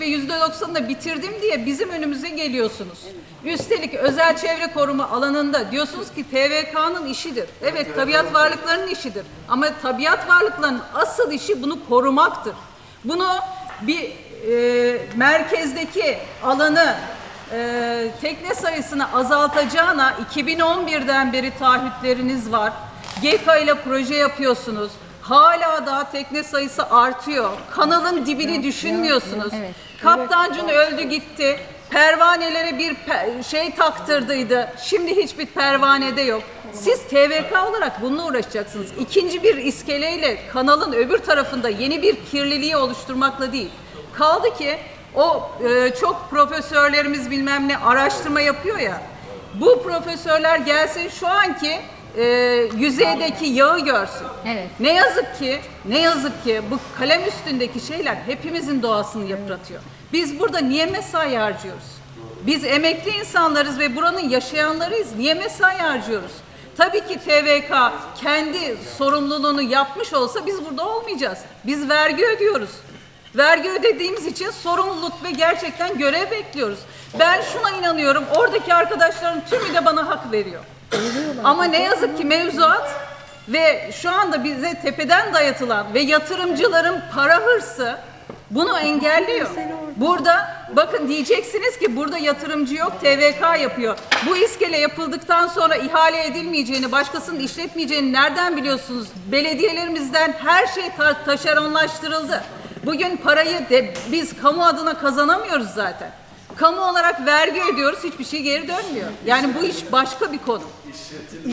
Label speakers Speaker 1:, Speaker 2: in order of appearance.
Speaker 1: ve yüzde doksanını bitirdim diye bizim önümüze geliyorsunuz. Üstelik özel çevre koruma alanında diyorsunuz ki TVK'nın işidir. Evet tabiat varlıklarının işidir. Ama tabiat varlıklarının asıl işi bunu korumaktır. Bunu bir e, merkezdeki alanı e, tekne sayısını azaltacağına 2011'den beri taahhütleriniz var. GEKA ile proje yapıyorsunuz. Hala daha tekne sayısı artıyor. Kanalın dibini düşünmüyorsunuz.
Speaker 2: Evet.
Speaker 1: Kaptancın öldü gitti. Pervanelere bir pe- şey taktırdıydı. Şimdi hiçbir pervanede yok. Siz TVK olarak bununla uğraşacaksınız. İkinci bir iskeleyle kanalın öbür tarafında yeni bir kirliliği oluşturmakla değil. Kaldı ki o e, çok profesörlerimiz bilmem ne araştırma yapıyor ya. Bu profesörler gelsin şu anki e, yüzeydeki yağı görsün.
Speaker 2: Evet.
Speaker 1: Ne yazık ki, ne yazık ki bu kalem üstündeki şeyler hepimizin doğasını yıpratıyor. Biz burada niye mesai harcıyoruz? Biz emekli insanlarız ve buranın yaşayanlarıyız. Niye mesai harcıyoruz? Tabii ki TVK kendi sorumluluğunu yapmış olsa biz burada olmayacağız. Biz vergi ödüyoruz. Vergi ödediğimiz için sorumluluk ve gerçekten görev bekliyoruz. Ben şuna inanıyorum. Oradaki arkadaşların tümü de bana hak veriyor. Ama ne yazık ki mevzuat ve şu anda bize tepeden dayatılan ve yatırımcıların para hırsı bunu engelliyor. Burada bakın diyeceksiniz ki burada yatırımcı yok TVK yapıyor. Bu iskele yapıldıktan sonra ihale edilmeyeceğini, başkasının işletmeyeceğini nereden biliyorsunuz? Belediyelerimizden her şey ta- taşeronlaştırıldı. Bugün parayı de biz kamu adına kazanamıyoruz zaten. Kamu olarak vergi ödüyoruz, hiçbir şey geri dönmüyor. Yani bu iş başka bir konu.